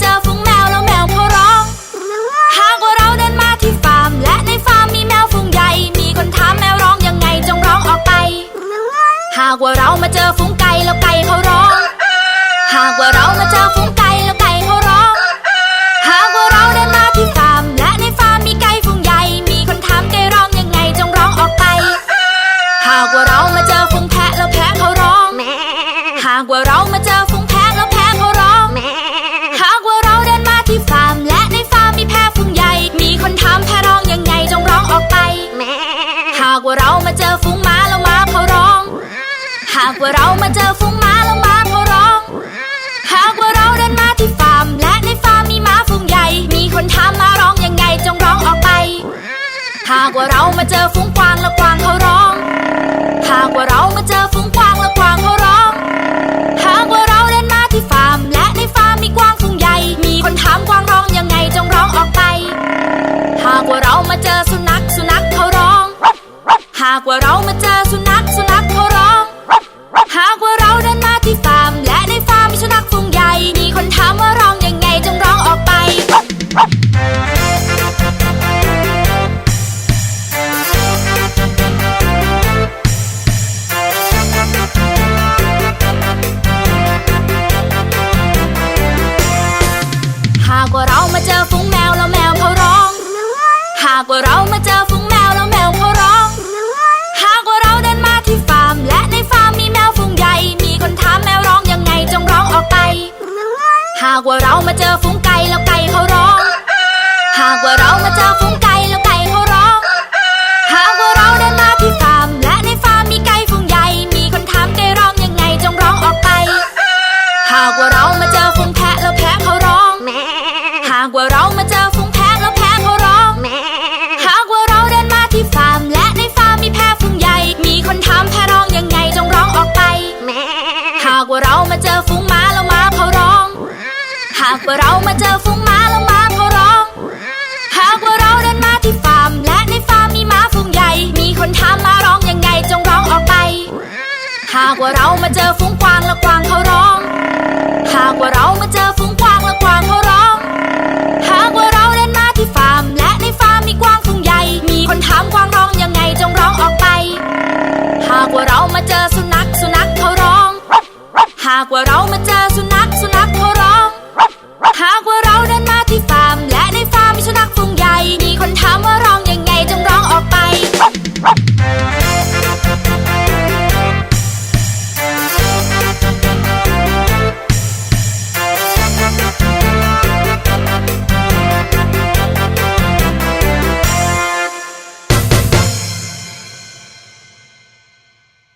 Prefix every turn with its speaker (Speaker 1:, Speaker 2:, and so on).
Speaker 1: เจอฝูงแมวแล้วแมวเขาร้อง หากว่าเราเดินมาที่ฟาร์ม และในฟาร์มมีแมวฝูงใหญ่ มีคนถามแมวร้องยังไงจงร้องออกไป หากว่าเรามาเจอฝูงไก่แล้วไก่เขาร้อง หากว่าเรามาเจอฝูงไก่แล้วไก่เขาร้อง หากว่าเราเดินมาที่ฟาร์ม และในฟาร์มมีไก่ฝูงใหญ่ มีคนถามไก่ร้องยังไงจงร้องออกไป หากว่าเรามาเจอฝูงแพะแล้วแพะเขาร้อง หากว่าเรามาเจอากว่าเรามาเจอฝูงม้าแล้วม้าเขาร้อง หากว่าเราเดินมาที่ฟาร์ม และในฟาร์มมีม้าฝูงใหญ่ มีคนถามม้าร้องยังไงจงร้องออกไป หากว่าเรามาเจอฝูงกวางแล้วกวางเขาร้อง หากว่าเรามาเจอฝูงกวางแล้วกวางเขาร้อง หากว่าเราเดินมาที่ฟาร์ม และในฟาร์มมีกวางฝูงใหญ่ มีคนถามกวางร้องยังไงจงร้องออกไป หากว่าเรามาเจอสุนัขสุนัขเขาร้อง หากว่าเรา เรามาเจอฝูงแมวแล้วแมวเขาร้อง หากว่าเรามาเจอฝูงแมวแล้วแมวเขาร้อง หากว่าเราเดินมาที่ฟาร์ม และในฟาร์มมีแมวฝูงใหญ่ มีคนถามแมวร้องยังไงจงร้องออกไป หากว่าเรามาเจอฝูงไก่แล้วไก่เขาร้อง หากว่าเรามาเจอฝูง ว่าเรามาเจอฝูงม้าแล้วม้าเขาร้อง หากว่าเรามาเจอฝูงม้าแล้วม้าเขาร้อง หากว่าเราเดินมาที่ฟาร์ม และในฟาร์มมีม้าฝูงใหญ่ มีคนถามม้าร้องยังไงจงร้องออกไป หากว่าเรามาเจอฝูงกวางแล้วกวางเขาร้อง หากว่าเรามาเจอฝูงกวางแล้วกวางเขาร้อง หากว่าเราเดินมาที่ฟาร์ม และในฟาร์มมีกวางฝูงใหญ่ มีคนถามกวางร้องยังไงจงร้องออกไป หากว่าเรามาเจอสุากว่าเรามาเจอสุ